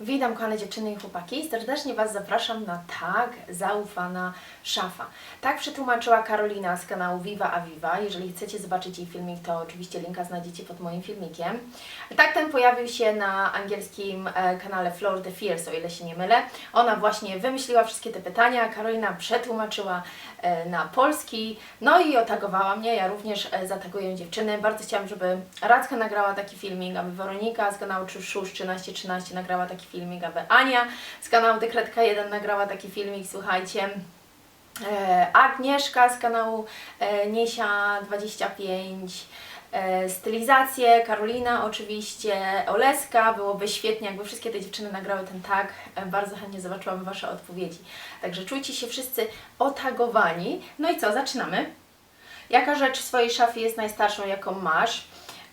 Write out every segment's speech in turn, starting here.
Witam kochane dziewczyny i chłopaki. Serdecznie Was zapraszam na tak zaufana szafa. Tak przetłumaczyła Karolina z kanału Viva Aviva. Jeżeli chcecie zobaczyć jej filmik, to oczywiście linka znajdziecie pod moim filmikiem. Tak ten pojawił się na angielskim e, kanale Floor the Fierce, o ile się nie mylę. Ona właśnie wymyśliła wszystkie te pytania, Karolina przetłumaczyła e, na polski, no i otagowała mnie. Ja również e, zataguję dziewczyny. Bardzo chciałam, żeby Radzka nagrała taki filmik, aby Weronika z kanału Szusz 1313 nagrała taki filmik, aby Ania z kanału Dekretka 1 nagrała taki filmik, słuchajcie. E, Agnieszka z kanału e, Niesia 25, e, stylizację, Karolina oczywiście, Oleska, byłoby świetnie, jakby wszystkie te dziewczyny nagrały ten tag, bardzo chętnie zobaczyłam Wasze odpowiedzi. Także czujcie się wszyscy otagowani. No i co, zaczynamy. Jaka rzecz w swojej szafie jest najstarszą, jaką masz?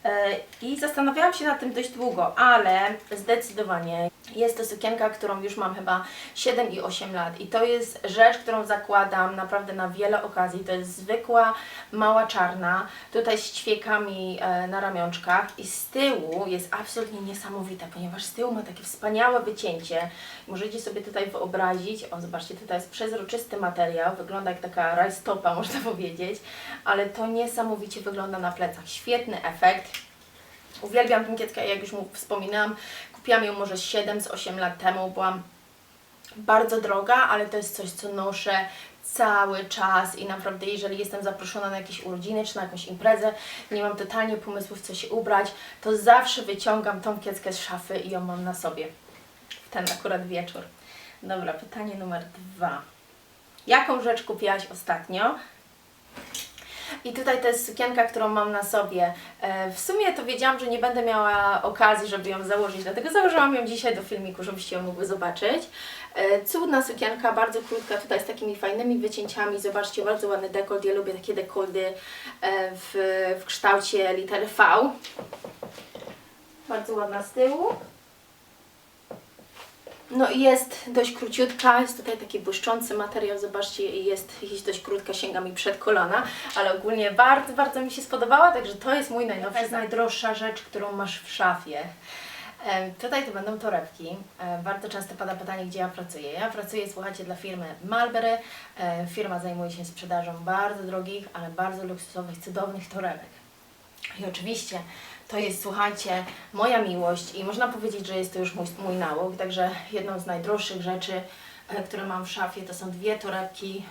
E, I zastanawiałam się nad tym dość długo, ale zdecydowanie jest to sukienka, którą już mam chyba 7 i 8 lat. I to jest rzecz, którą zakładam naprawdę na wiele okazji. To jest zwykła, mała czarna, tutaj z ćwiekami e, na ramionczkach. I z tyłu jest absolutnie niesamowita, ponieważ z tyłu ma takie wspaniałe wycięcie. Możecie sobie tutaj wyobrazić, o zobaczcie, tutaj jest przezroczysty materiał, wygląda jak taka rajstopa, można powiedzieć, ale to niesamowicie wygląda na plecach. Świetny efekt. Uwielbiam tę kieckę, jak już mu wspominałam. Kupiłam ją może 7 z 8 lat temu. Byłam bardzo droga, ale to jest coś, co noszę cały czas i naprawdę jeżeli jestem zaproszona na jakieś urodziny czy na jakąś imprezę, nie mam totalnie pomysłów, co się ubrać, to zawsze wyciągam tą kieckę z szafy i ją mam na sobie. W ten akurat wieczór. Dobra, pytanie numer dwa. Jaką rzecz kupiłaś ostatnio? I tutaj to jest sukienka, którą mam na sobie. E, W sumie to wiedziałam, że nie będę miała okazji, żeby ją założyć, dlatego założyłam ją dzisiaj do filmiku, żebyście ją mogły zobaczyć. E, Cudna sukienka, bardzo krótka, tutaj z takimi fajnymi wycięciami. Zobaczcie, bardzo ładny dekolt. Ja lubię takie dekolty e, w, w kształcie litery V. Bardzo ładna z tyłu. No i jest dość króciutka, jest tutaj taki błyszczący materiał, zobaczcie, jest, jest dość krótka, sięga mi przed kolana, ale ogólnie bardzo, bardzo mi się spodobała, także to jest mój najnowszy, jest najdroższa rzecz, którą masz w szafie. E, Tutaj to będą torebki. E, Bardzo często pada pytanie, gdzie ja pracuję. Ja pracuję, słuchajcie, dla firmy Malberry. E, Firma zajmuje się sprzedażą bardzo drogich, ale bardzo luksusowych, cudownych torebek. I oczywiście to jest, słuchajcie, moja miłość i można powiedzieć, że jest to już mój, mój nałóg, także jedną z najdroższych rzeczy, e, które mam w szafie, to są dwie torebki,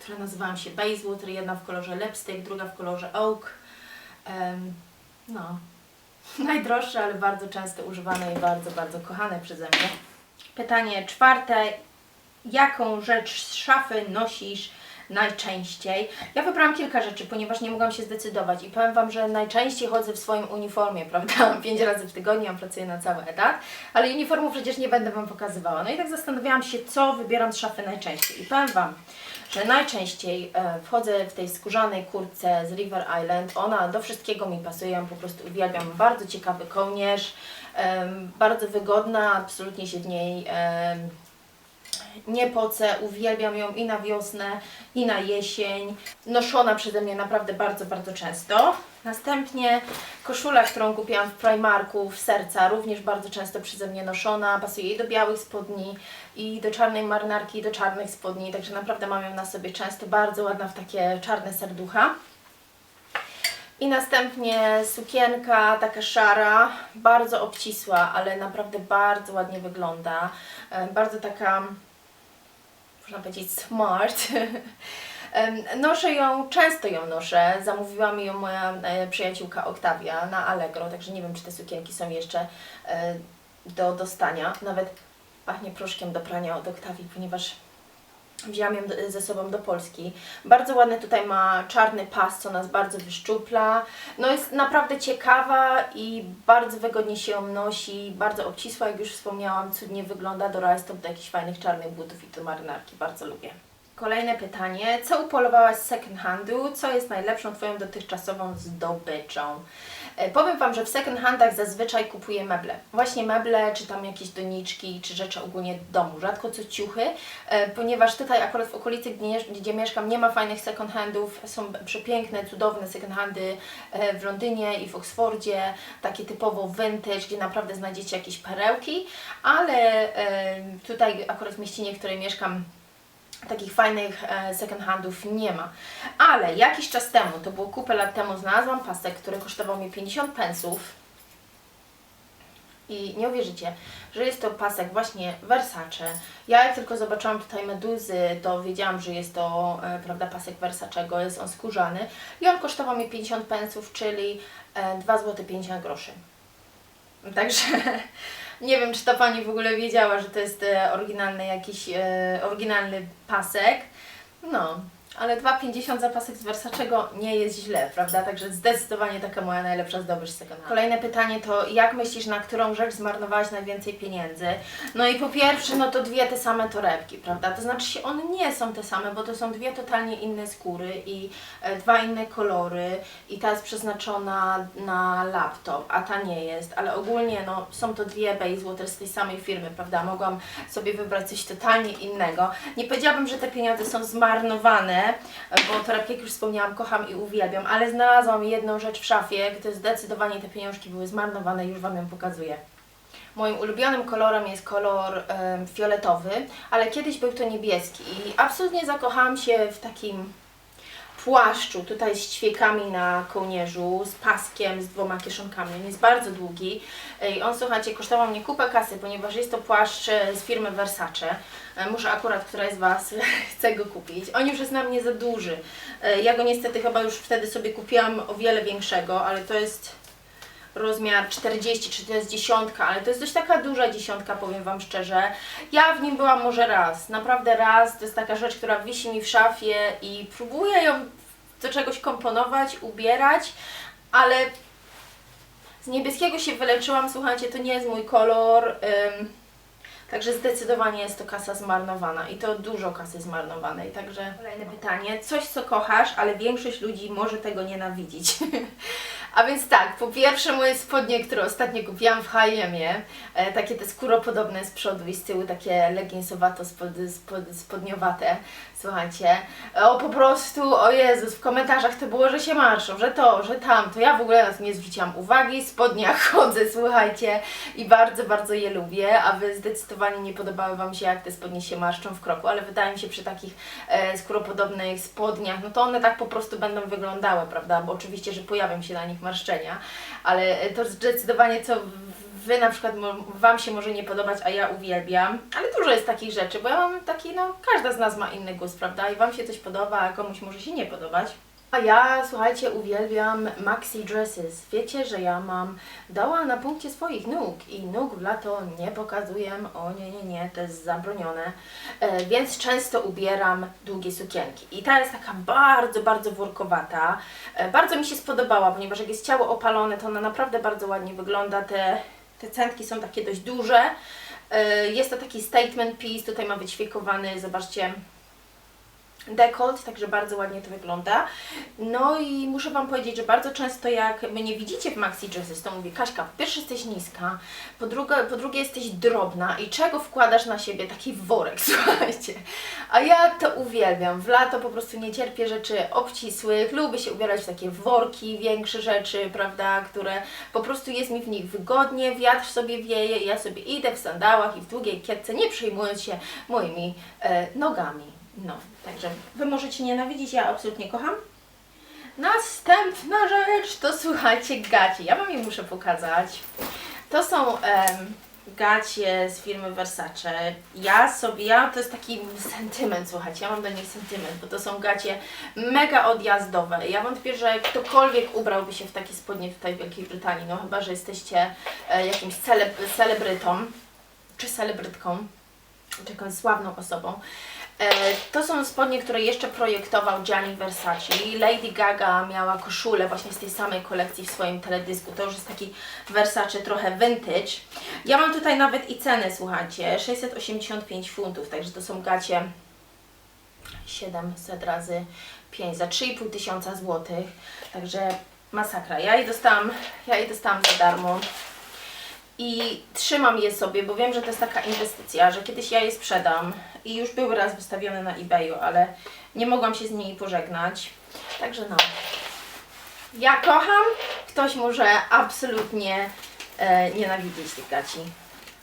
które nazywają się Basewood, jedna w kolorze lipstick, druga w kolorze oak. Em, no, najdroższe, ale bardzo często używane i bardzo, bardzo kochane przeze mnie. Pytanie czwarte. Jaką rzecz z szafy nosisz najczęściej? Ja wybrałam kilka rzeczy, ponieważ nie mogłam się zdecydować i powiem Wam, że najczęściej chodzę w swoim uniformie, prawda? Pięć razy w tygodniu, ja pracuję na cały etat, ale uniformu przecież nie będę Wam pokazywała. No i tak zastanawiałam się, co wybieram z szafy najczęściej. I powiem Wam, że najczęściej e, wchodzę w tej skórzanej kurtce z River Island. Ona do wszystkiego mi pasuje, ją po prostu uwielbiam. Bardzo ciekawy kołnierz, bardzo wygodna, absolutnie się w niej nie pocę, uwielbiam ją i na wiosnę, i na jesień. Noszona przeze mnie naprawdę bardzo, bardzo często. Następnie koszula, którą kupiłam w Primarku w serca, również bardzo często przeze mnie noszona. Pasuje i do białych spodni, i do czarnej marynarki, i do czarnych spodni, także naprawdę mam ją na sobie często. Bardzo ładna w takie czarne serducha. I następnie sukienka taka szara, bardzo obcisła, ale naprawdę bardzo ładnie wygląda. E, Bardzo taka, można powiedzieć, smart. Noszę ją, często ją noszę. Zamówiła mi ją moja e, przyjaciółka Oktawia na Allegro, także nie wiem, czy te sukienki są jeszcze e, do dostania. Nawet pachnie proszkiem do prania od Oktawii, ponieważ Wzięłam ją ze sobą do Polski. Bardzo ładny tutaj ma czarny pas, co nas bardzo wyszczupla. No jest naprawdę ciekawa i bardzo wygodnie się ją nosi. Bardzo obcisła, jak już wspomniałam, cudnie wygląda do rajstop, do jakichś fajnych czarnych butów i do marynarki. Bardzo lubię. Kolejne pytanie. Co upolowałaś z second handu? Co jest najlepszą Twoją dotychczasową zdobyczą? E, Powiem Wam, że w second handach zazwyczaj kupuję meble. Właśnie meble, czy tam jakieś doniczki, czy rzeczy ogólnie domu. Rzadko co ciuchy, e, ponieważ tutaj akurat w okolicy, gdzie, mieszkam, nie ma fajnych second handów. Są przepiękne, cudowne second handy e, w Londynie i w Oksfordzie, takie typowo vintage, gdzie naprawdę znajdziecie jakieś perełki, ale tutaj akurat w mieścinie, w której mieszkam, takich fajnych e, second handów nie ma. Ale jakiś czas temu, to było kupę lat temu, znalazłam pasek, który kosztował mi 50 pensów. I nie uwierzycie, że jest to pasek właśnie Versace. Ja jak tylko zobaczyłam tutaj meduzy, to wiedziałam, że jest to e, prawda, pasek Versace'ego, jest on skórzany. I on kosztował mi 50 pensów, czyli e, 2 zł 50 groszy. Także nie wiem, czy ta Pani w ogóle wiedziała, że to jest e, oryginalny jakiś, e, oryginalny pasek. No, ale 2,50 za pasek z Versace'ego nie jest źle, prawda? Także zdecydowanie taka moja najlepsza zdobycz second hand. Kolejne pytanie to, jak myślisz, na którą rzecz zmarnowałaś najwięcej pieniędzy? No i po pierwsze, no to dwie te same torebki, prawda? To znaczy się, one nie są te same, bo to są dwie totalnie inne skóry i e, dwa inne kolory i ta jest przeznaczona na laptop, a ta nie jest, ale ogólnie no są to dwie Basewater z tej samej firmy, prawda? Mogłam sobie wybrać coś totalnie innego. Nie powiedziałabym, że te pieniądze są zmarnowane, bo torebki, jak już wspomniałam, kocham i uwielbiam, ale znalazłam jedną rzecz w szafie, gdy zdecydowanie te pieniążki były zmarnowane, już Wam ją pokazuję. Moim ulubionym kolorem jest kolor fioletowy, ale kiedyś był to niebieski i absolutnie zakochałam się w takim płaszczu, tutaj z ćwiekami na kołnierzu, z paskiem, z dwoma kieszonkami. On jest bardzo długi i on, słuchajcie, kosztował mnie kupę kasy, ponieważ jest to płaszcz e, z firmy Versace. E, Może akurat któraś z Was chce go kupić. On już jest na mnie za duży. E, Ja go niestety chyba już wtedy sobie kupiłam o wiele większego, ale to jest rozmiar 40, czy to jest dziesiątka, ale to jest dość taka duża dziesiątka, powiem Wam szczerze. Ja w nim byłam może raz, naprawdę raz. To jest taka rzecz, która wisi mi w szafie i próbuję ją do czegoś komponować, ubierać, ale z niebieskiego się wyleczyłam, słuchajcie, to nie jest mój kolor. ym, Także zdecydowanie jest to kasa zmarnowana i to dużo kasy zmarnowanej. Także kolejne pytanie. Coś, co kochasz, ale większość ludzi może tego nienawidzić. A więc tak, po pierwsze moje spodnie, które ostatnio kupiłam w H&M-ie, e, takie te skóropodobne z przodu i z tyłu, takie leginsowato spod, spod, spodniowate, słuchajcie. O po prostu, o Jezus, w komentarzach to było, że się marszą, że to, że tam, to ja w ogóle na to nie zwróciłam uwagi, w spodniach chodzę, słuchajcie, i bardzo, bardzo je lubię, a Wy zdecydowanie nie podobały Wam się, jak te spodnie się marszczą w kroku, ale wydaje mi się przy takich e, skóropodobnych spodniach, no to one tak po prostu będą wyglądały, prawda, bo oczywiście, że pojawią się na nich marszczenia, ale e, to zdecydowanie co Wy na przykład, Wam się może nie podobać, a ja uwielbiam, ale dużo jest takich rzeczy, bo ja mam taki, no, każda z nas ma inny gust, prawda, i Wam się coś podoba, a komuś może się nie podobać. A ja, słuchajcie, uwielbiam maxi dresses. Wiecie, że ja mam doła na punkcie swoich nóg i nóg w lato nie pokazuję. O nie, nie, nie, to jest zabronione. E, więc często ubieram długie sukienki. I ta jest taka bardzo, bardzo workowata. E, bardzo mi się spodobała, ponieważ jak jest ciało opalone, to ona naprawdę bardzo ładnie wygląda. Te, te centki są takie dość duże. E, jest to taki statement piece, tutaj ma wyćwiekowany, zobaczcie, dekolt, także bardzo ładnie to wygląda. No i muszę Wam powiedzieć, że bardzo często jak mnie widzicie w maxi dresses, to mówię, Kaśka, po pierwsze jesteś niska, po drugie, po drugie jesteś drobna i czego wkładasz na siebie taki worek, słuchajcie. A ja to uwielbiam. W lato po prostu nie cierpię rzeczy obcisłych, lubię się ubierać w takie worki, większe rzeczy, prawda, które po prostu jest mi w nich wygodnie, wiatr sobie wieje i ja sobie idę w sandałach i w długiej kietce, nie przejmując się moimi e, nogami. No, także Wy możecie nienawidzić, ja absolutnie kocham. Następna rzecz to słuchajcie gacie. Ja Wam je muszę pokazać. To są em, gacie z firmy Versace. Ja sobie, ja to jest taki sentyment, słuchajcie, ja mam do nich sentyment, bo to są gacie mega odjazdowe. Ja wątpię, że ktokolwiek ubrałby się w takie spodnie tutaj w Wielkiej Brytanii, no chyba, że jesteście e, jakimś celeb, celebrytą, czy celebrytką, czy jakąś sławną osobą. E, To są spodnie, które jeszcze projektował Gianni Versace. Lady Gaga miała koszulę właśnie z tej samej kolekcji w swoim teledysku. To już jest taki Versace trochę vintage. Ja mam tutaj nawet i ceny, słuchajcie, 685 funtów, także to są gacie 700 razy 5 za 3,5 tysiąca złotych. Także masakra. Ja je dostałam, ja je dostałam za darmo. I trzymam je sobie, bo wiem, że to jest taka inwestycja, że kiedyś ja je sprzedam i już były raz wystawione na eBayu, ale nie mogłam się z nimi pożegnać. Także no. Ja kocham, ktoś może absolutnie e, nienawidzić tych gaci.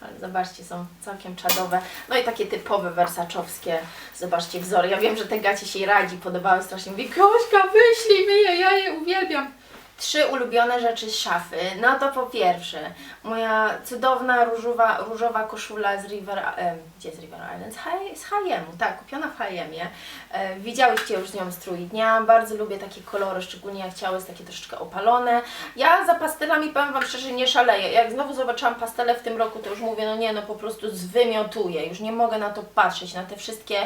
Ale zobaczcie, są całkiem czadowe. No i takie typowe wersaczowskie. Zobaczcie wzory. Ja wiem, że te gacie się radzi, podobały strasznie. Mówi, Kośka, wyślij mi je, ja je uwielbiam. Trzy ulubione rzeczy z szafy. No to po pierwsze, moja cudowna różowa, różowa koszula z River, e, gdzie z River Island? Z H- H&M, tak, kupiona w H&Mie. E, widziałyście już z nią strój dnia. Bardzo lubię takie kolory, szczególnie jak ciało jest takie troszeczkę opalone. Ja za pastelami powiem Wam szczerze nie szaleję. Jak znowu zobaczyłam pastele w tym roku, to już mówię, no nie, no po prostu zwymiotuję. Już nie mogę na to patrzeć, na te wszystkie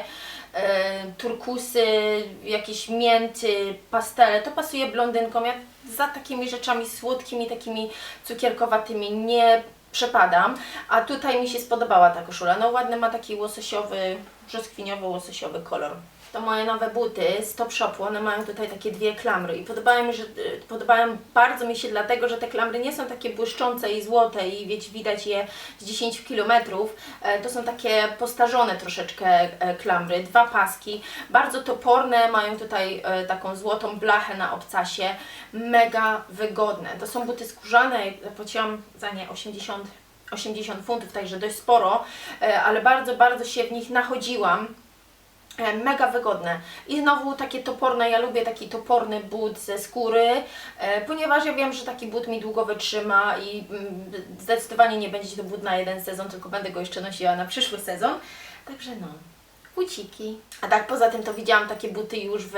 e, turkusy, jakieś mięty, pastele. To pasuje blondynkom. Ja za takimi rzeczami słodkimi, takimi cukierkowatymi nie przepadam. A tutaj mi się spodobała ta koszula. No ładny ma taki łososiowy, brzoskwiniowy, łososiowy kolor. To moje nowe buty z Top Shopu, one mają tutaj takie dwie klamry i podobają mi, że, y, podobają bardzo mi się dlatego, że te klamry nie są takie błyszczące i złote i wiecie, widać je z 10 km. To są takie postarzone troszeczkę e, klamry, dwa paski, bardzo toporne, mają tutaj e, taką złotą blachę na obcasie, mega wygodne. To są buty skórzane, zapłaciłam za nie 80 80 funtów, także dość sporo, e, ale bardzo, bardzo się w nich nachodziłam. E, Mega wygodne. I znowu takie toporne, ja lubię taki toporny but ze skóry, e, ponieważ ja wiem, że taki but mi długo wytrzyma i mm, zdecydowanie nie będzie to but na jeden sezon, tylko będę go jeszcze nosiła na przyszły sezon. Także no, buciki. A tak poza tym to widziałam takie buty już w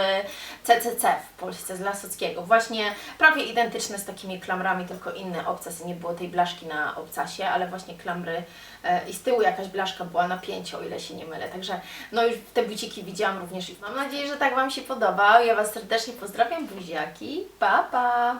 CCC w Polsce z Lasockiego. Właśnie prawie identyczne z takimi klamrami, tylko inny obcas nie było tej blaszki na obcasie, ale właśnie klamry e, i z tyłu jakaś blaszka była na pięciu, o ile się nie mylę. Także no już te buciki widziałam również i mam nadzieję, że tak Wam się podoba. Ja Was serdecznie pozdrawiam, buziaki. Pa, pa!